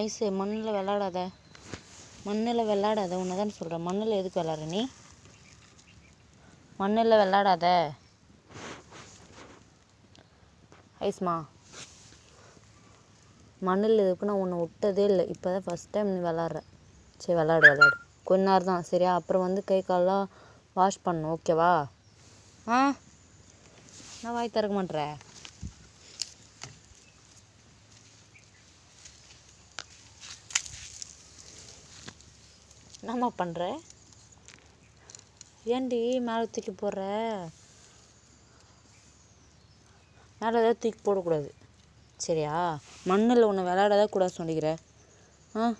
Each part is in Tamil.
ஐஸு மண்ணில் விளாடாத. மண்ணில் விளாடாத உன்னை தான் சொல்கிறேன் மண்ணில் எதுக்கு விளாட்ற நீ? மண்ணில் விளாடாத. ஐஸ்மா மண்ணில் எதுக்கு நான் உன்னை விட்டதே இல்லை. இப்போ தான் ஃபஸ்ட் டைம் நீ விளாட்ற. சரி விளாடு விளாடு. கொஞ்ச நேரம் தான். சரியா? அப்புறம் வந்து கை காலெலாம் வாஷ் பண்ணணும் ஓகேவா ஆ? நான் வாய் திறக்க மாட்டேறேன் என்னம்மா பண்ணுற ஏண்டி மேலே தூக்கி போடுற? மேலே ஏதாவது தூக்கி போடக்கூடாது. சரியா? மண்ணில் ஒன்று விளையாடாத கூடாது சொல்லிக்கிற. ஆ?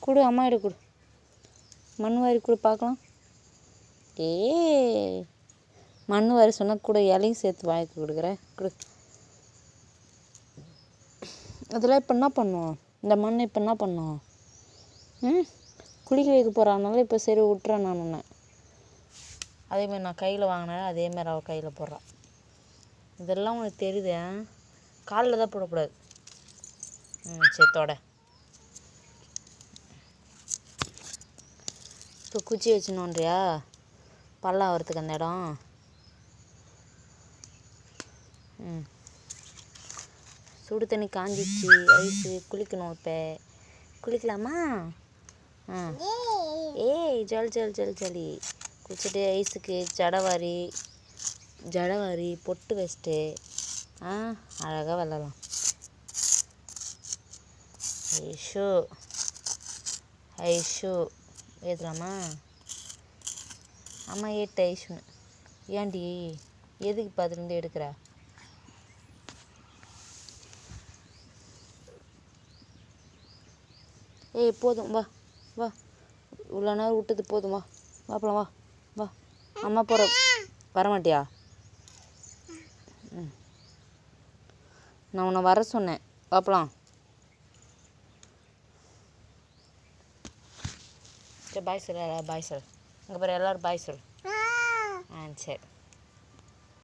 கொடு அம்மா எடு கொடு. மண் வாரி கொடு பார்க்கலாம். ஏ மண் வாரி சொன்னால் கூட இலையும் சேர்த்து வாங்கி கொடுக்குற. கொடு. அதெல்லாம் இப்போ என்ன பண்ணுவோம்? இந்த மண் இப்போ என்ன பண்ணும்? ம்? குளிக்க வைக்க போகிறானால இப்போ சரி விட்டுறேன் நான் உன்னை. அதேமாரி நான் கையில் வாங்கினேன் அதேமாரி அவள் கையில் போடுறான் இதெல்லாம் உனக்கு தெரியுது காலில் தான் போடக்கூடாது. ம் சரி தொட. இப்போ குச்சி வச்சுனோன்றியா? பள்ளம் ஆகிறதுக்கு அந்த இடம். ம். சுடு தண்ணி காஞ்சிச்சு ஐஸு குளிக்கணும் இப்போ. குளிக்கலாமா? ஆ. ஏய் ஜல் ஜல் ஜல் ஜலி. குளிச்சுட்டு ஐஸுக்கு ஜடவாரி ஜடவாரி பொட்டு வச்சுட்டு ஆ அழகாக விளாடலாம் ஐஷோ ஐஷோ ஏற்றலாமா அம்மா ஏட்டு ஐஷுன்னு. ஏன்டி எதுக்கு பார்த்துட்டு எடுக்கிறா? ஏய் போதும் வா வா. இவ்வளோ நேரம் விட்டது போதும் வா. வா போலாம் வா வா. அம்மா போகிற வரமாட்டியா? ம். நான் உன்னை வர சொன்னேன். வா போலாம் சரி பாய் சொல்லு பாய் சொல்லு. இங்கே பாரு எல்லோரும் பாய் சொல்லு. ஆ சரி.